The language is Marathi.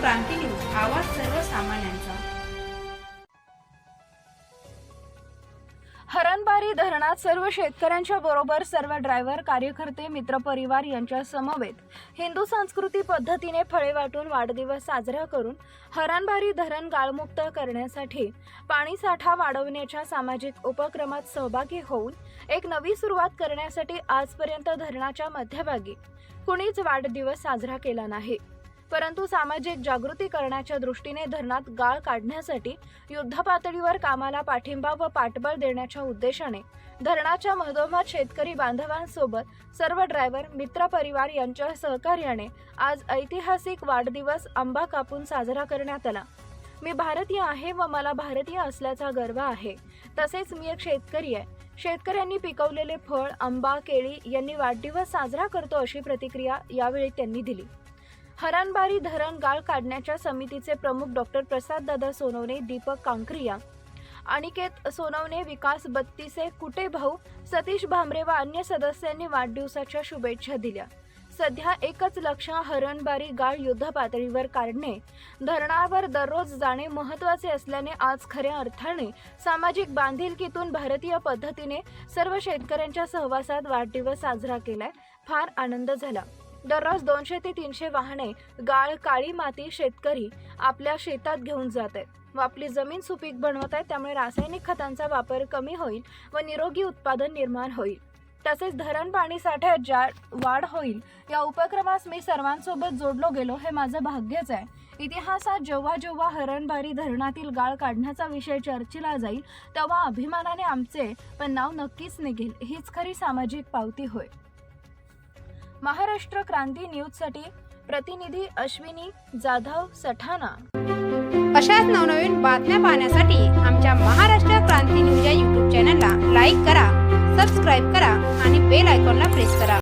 क्रांती न्यूज आवाज सर्वसामान्यांचा. हरणबारी धरणात सर्व शेतकऱ्यांच्या बरोबर सर्व ड्रायव्हर कार्यकर्ते मित्रपरिवार यांच्या समवेत हिंदू संस्कृती पद्धतीने फळे वाटून वाढदिवस साजरा करून हरणबारी धरण गाळमुक्त करण्यासाठी पाणीसाठा वाढवण्याच्या सामाजिक उपक्रमात सहभागी होऊन एक नवी सुरुवात करण्यासाठी आजपर्यंत धरणाच्या मध्यभागी कुणीच वाढदिवस साजरा केला नाही. परंतु सामाजिक जागृती करण्याच्या दृष्टीने धरणात गाळ काढण्यासाठी युद्धपातळीवर कामाला पाठिंबा व पाठबळ देण्याच्या उद्देशाने धरणाच्या मधोमध शेतकरी बांधवांसोबत सर्व ड्रायव्हर मित्रपरिवार यांच्या सहकार्याने आज ऐतिहासिक वाढदिवस आंबा कापून साजरा करण्यात आला. मी भारतीय आहे व मला भारतीय असल्याचा गर्व आहे. तसेच मी एक शेतकरी आहे. शेतकऱ्यांनी पिकवलेले फळ आंबा केळी यांनी वाढदिवस साजरा करतो अशी प्रतिक्रिया यावेळी त्यांनी दिली. हरणबारी धरण गाळ काढण्याच्या समितीचे प्रमुख डॉक्टर प्रसाद दादा सोनवणे दीपक कांक्रिया अनिकेत सोनवणे विकास बत्तीसे कुटे भाऊ सतीश भामरे व अन्य सदस्यांनी वाढदिवसाच्या शुभेच्छा दिल्या. सध्या एकच लक्ष हरणबारी गाळ युद्ध पातळीवर काढणे. धरणावर दररोज जाणे महत्त्वाचे असल्याने आज खऱ्या अर्थाने सामाजिक बांधिलकीतून भारतीय पद्धतीने सर्व शेतकऱ्यांच्या सहवासात वाढदिवस साजरा केलाय. फार आनंद झाला. दररोज दोनशे ते तीनशे वाहने गाळ काळी माती शेतकरी आपल्या शेतात घेऊन जात आहेत व आपली जमीन सुपीक बनवत आहेत त्यामुळे रासायनिक खतांचा वापर कमी होईल व निरोगी उत्पादन निर्माण होईल. तसेच धरण पाणी साठ्यात ज्या वाढ होईल या उपक्रमास मी सर्वांसोबत जोडलो गेलो हे माझं भाग्यच आहे. इतिहासात जेव्हा जेव्हा हरणबारी धरणातील गाळ काढण्याचा विषय चर्चेला जाईल तेव्हा अभिमानाने आमचे पण नाव नक्कीच निघेल हीच खरी सामाजिक पावती होय. महाराष्ट्र क्रांती न्यूजसाठी प्रतिनिधी अश्विनी जाधव सठाणा अशाच नवनवीन बातम्या पाहण्यासाठी आमच्या महाराष्ट्र क्रांती न्यूज या यूट्यूब चॅनलला लाईक करा सबस्क्राईब करा आणि बेल आयकॉनला प्रेस करा.